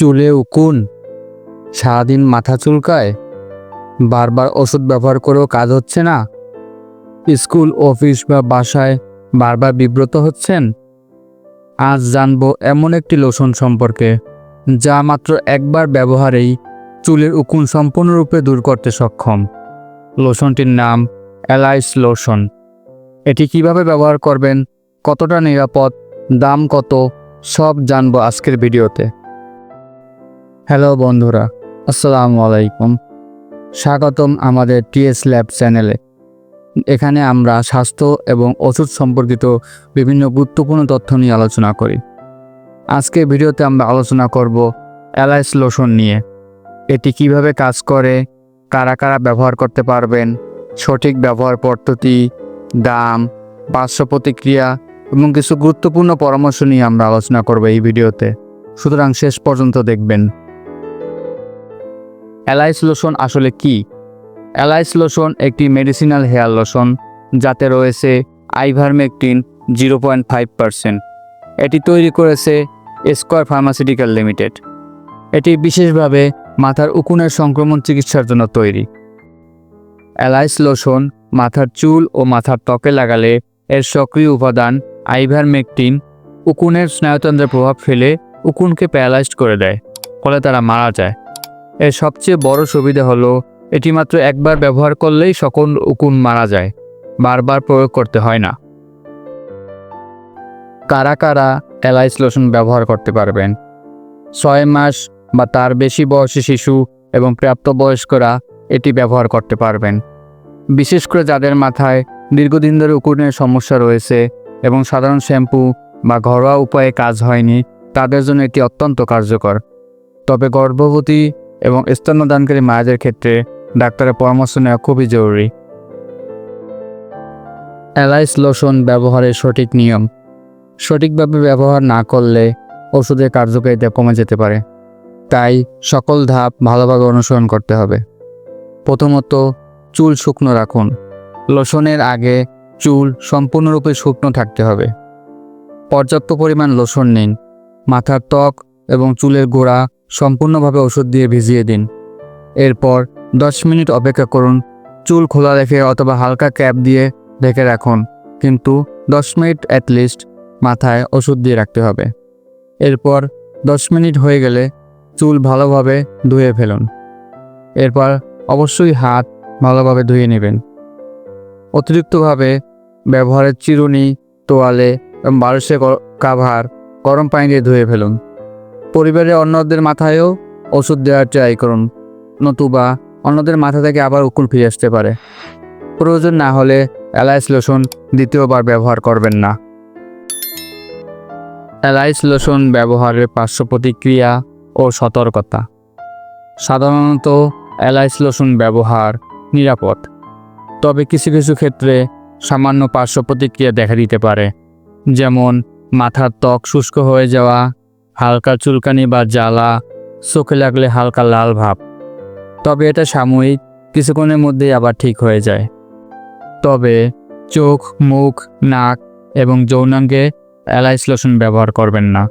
চুলে উকুন। সারাদিন মাথা চুলকায়। বারবার ওষুধ ব্যবহার করেও কাজ হচ্ছে না। স্কুল, অফিস বা বাসায় বারবার বিব্রত হচ্ছেন। আজ জানব এমন একটি লোশন সম্পর্কে, যা মাত্র একবার ব্যবহারেই চুলের উকুন সম্পূর্ণরূপে দূর করতে সক্ষম। লোশনটির নাম অ্যালাইস লোশন। এটি কীভাবে ব্যবহার করবেন, কতটা নিরাপদ, দাম কত, সব জানব আজকের ভিডিওতে। হ্যালো বন্ধুরা, আসসালামু আলাইকুম। স্বাগতম আমাদের টিএস ল্যাব চ্যানেলে। এখানে আমরা স্বাস্থ্য এবং ওষুধ সম্পর্কিত বিভিন্ন গুরুত্বপূর্ণ তথ্য নিয়ে আলোচনা করি। আজকের ভিডিওতে আমরা আলোচনা করব অ্যালাইস লোশন নিয়ে। এটি কীভাবে কাজ করে, কারা কারা ব্যবহার করতে পারবেন, সঠিক ব্যবহার পদ্ধতি, দাম, পার্শ্ব প্রতিক্রিয়া এবং কিছু গুরুত্বপূর্ণ পরামর্শ নিয়ে আমরা আলোচনা করব এই ভিডিওতে। সুতরাং শেষ পর্যন্ত দেখবেন। অ্যালাইস লোশন আসলে কি? অ্যালাইস লোশন একটি মেডিসিনাল হেয়ার লোশন, যাতে রয়েছে ivermectin zero point five percent. এটি তৈরি করেছে স্কোয়ার ফার্মাসিউটিক্যাল লিমিটেড। এটি বিশেষভাবে মাথার উকুনের সংক্রমণ চিকিৎসার জন্য তৈরি। অ্যালাইস লোশন মাথার চুল ও মাথার ত্বকে লাগালে এর সক্রিয় উপাদান আইভারমেকটিন উকুনের স্নায়ুতন্ত্রের প্রভাব ফেলে উকুনকে প্যারালাইজড করে দেয়, ফলে তারা মারা যায়। এর সবচেয়ে বড় সুবিধা হলো, এটি মাত্র একবার ব্যবহার করলেই সকল উকুন মারা যায়। বারবার প্রয়োগ করতে হয় না। কারা কারা অ্যালাইস লোশন ব্যবহার করতে পারবেন? ছয় মাস বা তার বেশি বয়সী শিশু এবং প্রাপ্তবয়স্করা এটি ব্যবহার করতে পারবেন। বিশেষ করে যাদের মাথায় দীর্ঘদিন ধরে উকুনের সমস্যা রয়েছে এবং সাধারণ শ্যাম্পু বা ঘরোয়া উপায়ে কাজ হয়নি, তাদের জন্য এটি অত্যন্ত কার্যকর। তবে গর্ভবতী এবং স্তন্যদানকারী মায়েদের ক্ষেত্রে ডাক্তারের পরামর্শ নেওয়া খুবই জরুরি। অ্যালাইস লোশন ব্যবহারের সঠিক নিয়ম। সঠিকভাবে ব্যবহার না করলে ওষুধের কার্যকারিতা কমে যেতে পারে। তাই সকল ধাপ ভালোভাবে অনুসরণ করতে হবে। প্রথমত, চুল শুকনো রাখুন। লোশনের আগে চুল সম্পূর্ণরূপে শুকনো থাকতে হবে। পর্যাপ্ত পরিমাণ লোশন নিন। মাথার ত্বক এবং চুলের গোড়া সম্পূর্ণভাবে ওষুধ দিয়ে ভিজিয়ে দিন। এরপর দশ মিনিট অপেক্ষা করুন। চুল খোলা রেখে অথবা হালকা ক্যাপ দিয়ে ঢেকে রাখুন। কিন্তু দশ মিনিট অ্যাটলিস্ট মাথায় ওষুধ দিয়ে রাখতে হবে। এরপর দশ মিনিট হয়ে গেলে চুল ভালোভাবে ধুয়ে ফেলুন। এরপর অবশ্যই হাত ভালোভাবে ধুয়ে নেবেন। অতিরিক্তভাবে ব্যবহারের চিরুনি, তোয়ালে এবং বারুসে কাভার, গরম পানি দিয়ে ধুয়ে ফেলুন। পরিবারের অন্যদের মাথায়ও ওষুধ দেওয়ার ট্রাই করুন, নতুবা অন্যদের মাথা থেকে আবার উকুল ফিরে আসতে পারে। প্রয়োজন না হলে অ্যালাইস লোশন দ্বিতীয়বার ব্যবহার করবেন না। অ্যালাইস লোশন ব্যবহারের পার্শ্ব প্রতিক্রিয়া ও সতর্কতা। সাধারণত অ্যালাইস লোশন ব্যবহার নিরাপদ, তবে কিছু কিছু ক্ষেত্রে সামান্য পার্শ্ব প্রতিক্রিয়া দেখা দিতে পারে, যেমন মাথার ত্বক শুষ্ক হয়ে যাওয়া হালকা চুলকানি বা জ্বালা, চোখে লাগলে হালকা লাল ভাব। তবে এটা সাময়িক, কিছুক্ষণের মধ্যেই আবার ঠিক হয়ে যায়। তবে চোখ, মুখ, নাক এবং যৌনাঙ্গে অ্যালাইস লোশন ব্যবহার করবেন না।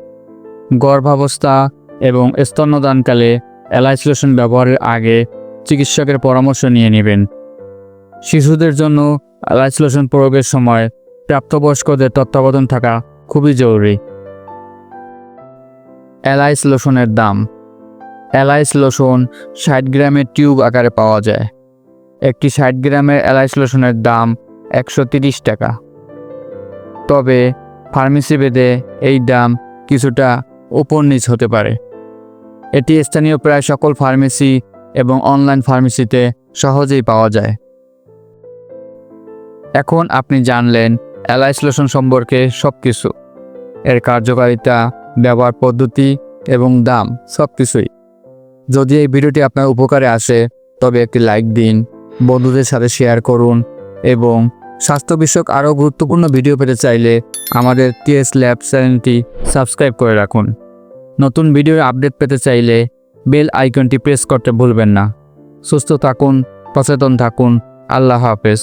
গর্ভাবস্থা এবং স্তন্যদানকালে অ্যালাইস লোশন ব্যবহারের আগে চিকিৎসকের পরামর্শ নিয়ে নেবেন। শিশুদের জন্য অ্যালাইস লোশন প্রয়োগের সময় প্রাপ্তবয়স্কদের তত্ত্বাবধান থাকা খুবই জরুরি। অ্যালাইস লোশনের দাম। অ্যালাইস লোশন ষাট গ্রামের টিউব আকারে পাওয়া যায়। একটি ষাট গ্রামের অ্যালাইস লোশনের দাম একশো তিরিশ টাকা। তবে ফার্মেসি বেদে এই দাম কিছুটা উপর নিচ হতে পারে। এটি স্থানীয় প্রায় সকল ফার্মেসি এবং অনলাইন ফার্মেসিতে সহজেই পাওয়া যায়। এখন আপনি জানলেন অ্যালাইস লোশন সম্পর্কে সব কিছু এর কার্যকারিতা ব্যবহার পদ্ধতি এবং দাম সব কিছুই যদি এই ভিডিওটি আপনার উপকারে আসে, তবে একটি লাইক দিন, বন্ধুদের সাথে শেয়ার করুন এবং স্বাস্থ্য বিষয়ক আরও গুরুত্বপূর্ণ ভিডিও পেতে চাইলে আমাদের টিএস ল্যাব চ্যানেলটি সাবস্ক্রাইব করে রাখুন। নতুন ভিডিওর আপডেট পেতে চাইলে বেল আইকনটি প্রেস করতে ভুলবেন না। সুস্থ থাকুন, সচেতন থাকুন। আল্লাহ হাফেজ।